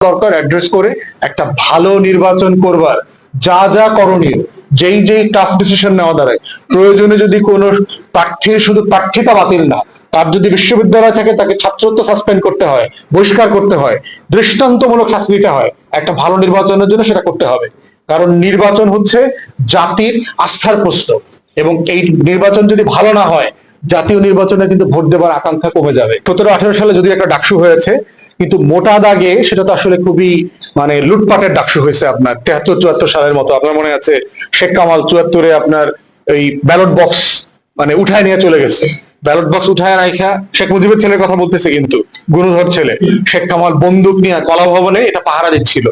দরকার অ্যাড্রেস করে একটা ভালো নির্বাচন করবার। যা যা করণীয়, যেই যেই টাফ ডিসিশন নেওয়া দাঁড়ায় প্রয়োজনে যদি কোনো প্রার্থীর শুধু প্রার্থিতা বাতিল না, তার যদি বিশ্ববিদ্যালয় থেকে, তাকে ছাত্রত্ব সাসপেন্ড করতে হয়, বহিষ্কার করতে হয়, দৃষ্টান্তমূলক শাস্তি দিতে হয়, একটা ভালো নির্বাচনের জন্য সেটা করতে হবে। কারণ নির্বাচন হচ্ছে জাতির আস্থার প্রশ্ন। এবং এই নির্বাচন যদি ভালো না হয়, জাতীয় নির্বাচনে কিন্তু ভোট দেবার আকাঙ্ক্ষা কমে যাবে। সতেরো আঠারো সালে যদি একটা ডাকসু হয়েছে কিন্তু মোটা দাগে সেটা তো আসলে খুবই মানে লুটপাটের ডাকসু হয়েছে আপনার। তেহাত্তর, চুয়াত্তর সালের মতো আপনার মনে আছে শেখ কামাল চুয়াত্তরে আপনার এই ব্যালট বক্স মানে উঠায় নিয়ে চলে গেছে। ব্যালট বক্স উঠায় রাখা শেখ মুজিবের ছেলের কথা বলতেছে কিন্তু গুণধর ছেলে। শেখ কামাল বন্দুক নিয়ে কলা ভবনে এটা পাহারা দিচ্ছিল।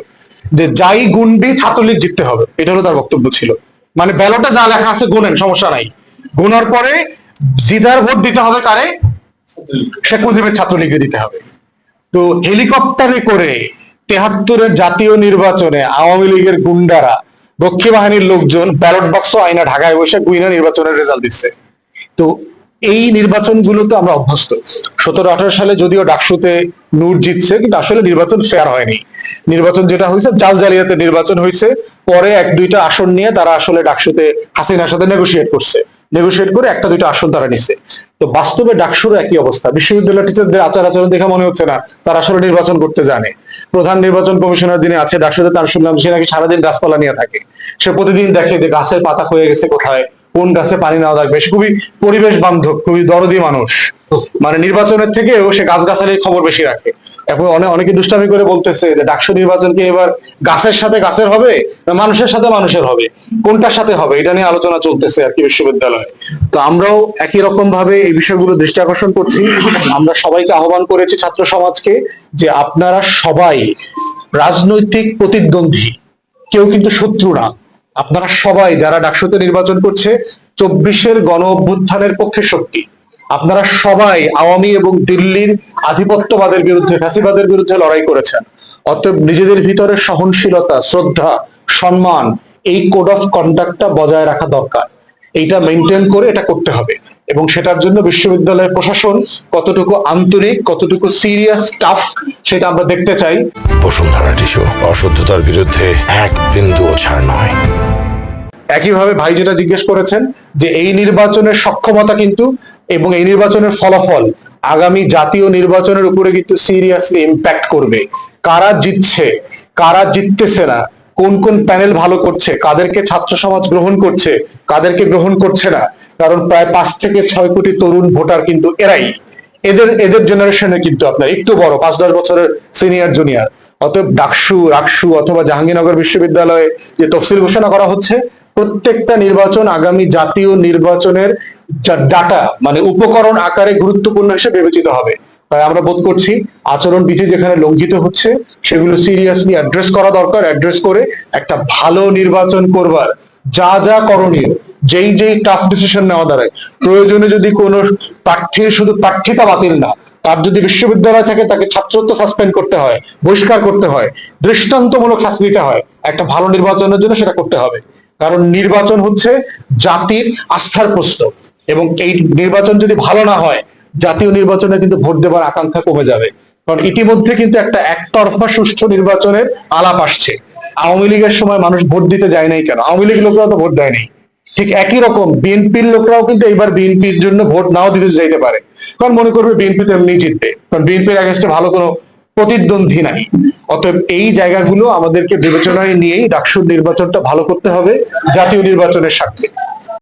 যে যাই গুনবি ছাত্রলীগ জিততে হবে, এটা হলো তার বক্তব্য ছিল। মানে ব্যালটে যা লেখা আছে গুনেন, সমস্যা নাই। গুনার পরে জিদার ভোট দিতে হবে কারে? শেখ মুজিবের ছাত্রলীগকে দিতে হবে। তো হেলিকপ্টারে করে তেহাত্তরের জাতীয় নির্বাচনে আওয়ামী লীগের গুন্ডারা, রক্ষী বাহিনীর লোকজন ব্যালট বক্স আইনা ঢাকায় বসে গুইনা নির্বাচনের রেজাল্ট দিচ্ছে। তো এই নির্বাচনগুলো তো আমরা অভ্যস্ত। সতেরো, আঠারো সালে যদিও ডাকসুতে নূর জিতছে, কিন্তু আসলে নির্বাচন ফেয়ার হয়নি। নির্বাচন যেটা হয়েছে, জাল জালিয়াতে নির্বাচন হয়েছে। পরে এক দুইটা আসন নিয়ে তারা আসলে ডাকসুতে হাসিনার সাথে নেগোসিয়েট করছে। নেগোসিয়েট করে একটা দুইটা আসন তারা নিছে। তো বাস্তবে ডাকসুর একই অবস্থা। বিশ্ববিদ্যালয় টিচারদের আচার আচরণ দেখে মনে হচ্ছে না, তারা আসলে নির্বাচন করতে জানে। প্রধান নির্বাচন কমিশনার যিনি আছে ডাকসুতে তার শুনলাম সে নাকি সারাদিন গাছপালা নিয়ে থাকে। সে প্রতিদিন দেখে যে গাছের পাতা হয়ে গেছে কোথায়, কোন গাছে পানি নেওয়া লাগবে। সে খুবই পরিবেশ বান্ধব, খুবই দরদি মানুষ। মানে নির্বাচনের থেকেও সে গাছ গাছালির খবর বেশি রাখে। এখন অনেক অনেকে দুষ্টামি করে বলতেছে যে ডাকসু নির্বাচন কি এবার গাছের সাথে গাছের হবে না মানুষের সাথে মানুষের হবে? কোনটার সাথে হবে? এটা নিয়ে আলোচনা চলতেছে আর কি বিশ্ববিদ্যালয়ে। তো আমরাও একই রকম ভাবে এই বিষয়গুলো দৃষ্টি আকর্ষণ করছি। আমরা সবাইকে আহ্বান করেছি ছাত্র সমাজকে যে আপনারা সবাই রাজনৈতিক প্রতিদ্বন্দ্বী, কেউ কিন্তু শত্রু না। আপনারা সবাই যারা ডাকসুতে নির্বাচন করছে, চব্বিশের গণ অভ্যুত্থানের পক্ষে শক্তি। আপনারা সবাই আওয়ামী এবং দিল্লির আধিপত্যবাদের বিরুদ্ধে, ফ্যাসিবাদের বিরুদ্ধে লড়াই করেছেন। অতএব নিজেদের ভিতরে সহনশীলতা, শ্রদ্ধা, সম্মান, এই কোড অফ কন্ডাক্টটা বজায় রাখা দরকার। এইটা মেনটেন করে এটা করতে হবে। এবং সেটার জন্য বিশ্ববিদ্যালয়ের প্রশাসন কতটুকু আন্তরিক, কতটুকু সিরিয়াস টাফ সেটা আমরা দেখতে চাই। বসুন্ধরা টিস্যু, অশুদ্ধতার বিরুদ্ধে এক বিন্দুও ছাড় নয়। একইভাবে ভাই যেটা জিজ্ঞেস করেছেন যে এই নির্বাচনের সক্ষমতা কিন্তু এবং এই নির্বাচনের ফলাফল আগামী জাতীয় নির্বাচনের উপরে কিন্তু সিরিয়াসলি ইম্প্যাক্ট করবে। কারা জিতছে, কারা জিততেছে না, কোন কোন প্যানেল ভালো করছে, কাদেরকে ছাত্র সমাজ গ্রহণ করছে, কাদেরকে গ্রহণ করছে না, কারণ প্রায় পাঁচ থেকে ছয় কোটি তরুণ ভোটার কিন্তু এরাই। এদের এদের জেনারেশনে কিন্তু আপনার একটু বড়, পাঁচ দশ বছরের সিনিয়র জুনিয়র অতএব ডাকসু, রাকসু অথবা জাহাঙ্গীরনগর বিশ্ববিদ্যালয়ে যে তফসিল ঘোষণা করা হচ্ছে প্রত্যেকটা নির্বাচন আগামী জাতীয় নির্বাচনের যা ডাটা মানে উপকরণ আকারে গুরুত্বপূর্ণ হিসেবে বিবেচিত হবে। তাই আমরা বোধ করছি আচরণ বিধি যেখানে লঙ্ঘিত হচ্ছে, সেগুলো সিরিয়াসলি অ্যাড্রেস করা দরকার অ্যাড্রেস করে একটা ভালো নির্বাচন করবার। যা যা করণীয়, যেই যেই টাফ ডিসিশন নেওয়া দাঁড়ায় প্রয়োজনে যদি কোনো প্রার্থীর শুধু প্রার্থিতা বাতিল না, তার যদি বিশ্ববিদ্যালয় থেকে, তাকে ছাত্রত্ব সাসপেন্ড করতে হয়, বহিষ্কার করতে হয়, দৃষ্টান্তমূলক শাস্তি হয়, একটা ভালো নির্বাচনের জন্য সেটা করতে হবে। কারণ নির্বাচন হচ্ছে জাতির আস্থার প্রশ্ন। এবং এই নির্বাচন যদি ভালো না হয়, জাতীয় নির্বাচনে কিন্তু ভোট দেবার আকাঙ্ক্ষা কমে যাবে। কারণ ইতিমধ্যে কিন্তু একটা একতরফা সুষ্ঠু নির্বাচনের আলাপ আসছে। আওয়ামী লীগের সময় মানুষ ভোট দিতে যায় নাই কেন? আওয়ামী লীগ লোকরাও তো ভোট দেয়নি ঠিক একই রকম, বিএনপির লোকরাও কিন্তু এইবার বিএনপির জন্য ভোট নাও দিতে যাইতে পারে। কারণ মনে করবে বিএনপি তো এমনি জিতবে। কারণ বিএনপির আগেস্টে ভালো কোনো প্রতিদ্বন্দ্বী নাই। অতএব এই জায়গাগুলো আমাদেরকে বিবেচনায় নিয়েই ডাকসুর নির্বাচনটা ভালো করতে হবে, জাতীয় নির্বাচনের স্বার্থে।